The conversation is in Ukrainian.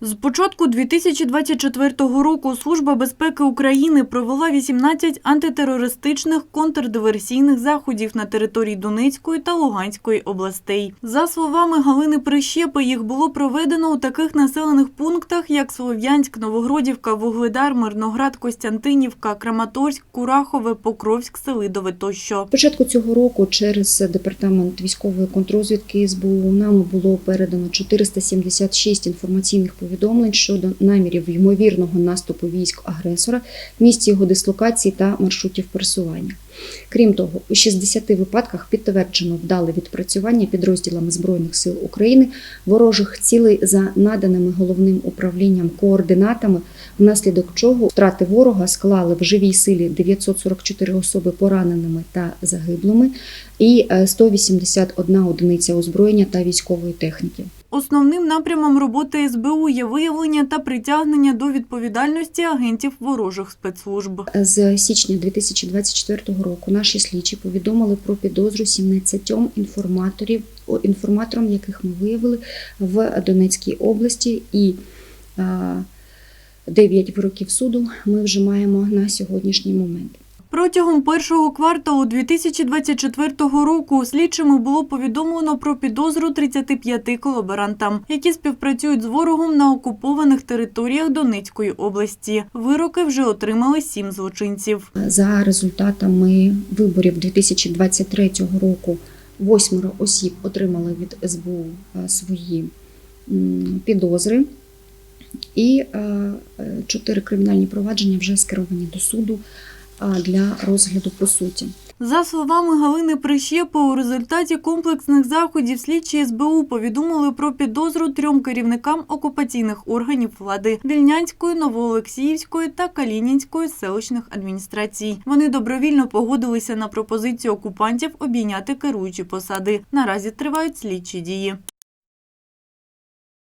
З початку 2024 року Служба безпеки України провела 18 антитерористичних контрдиверсійних заходів на території Донецької та Луганської областей. За словами Галини Прищепи, їх було проведено у таких населених пунктах, як Слов'янськ, Новогродівка, Вугледар, Мирноград, Костянтинівка, Краматорськ, Курахове, Покровськ, Селидове тощо. Початку цього року через департамент військової контрозвідки СБУ нам було передано 476 інформаційних повідомлень щодо намірів ймовірного наступу військ агресора, місць його дислокації та маршрутів пересування. Крім того, у 60 випадках підтверджено вдале відпрацювання підрозділами збройних сил України ворожих цілей за наданими головним управлінням координатами, внаслідок чого втрати ворога склали в живій силі 944 особи пораненими та загиблими і е, 181 одиниця озброєння та військової техніки. Основним напрямом роботи СБУ є виявлення та притягнення до відповідальності агентів ворожих спецслужб. З січня 2024 року наші слідчі повідомили про підозру 17 інформаторів, інформаторам, яких ми виявили в Донецькій області, і а, 9 вироків суду ми вже маємо на сьогоднішній момент. Протягом першого кварталу 2024 року слідчими було повідомлено про підозру 35 колаборантам, які співпрацюють з ворогом на окупованих територіях Донецької області. Вироки вже отримали сім злочинців. За результатами виборів 2023 року восьмеро осіб отримали від СБУ е, свої підозри, і е, е, чотири кримінальні провадження вже скеровані до суду для розгляду по суті. За словами Галини Прищепи, у результаті комплексних заходів слідчі СБУ повідомили про підозру трьом керівникам окупаційних органів влади Вільнянської, Новоолексіївської та Калінінської селищних адміністрацій. Вони добровільно погодилися на пропозицію окупантів обійняти керуючі посади. Наразі тривають слідчі дії.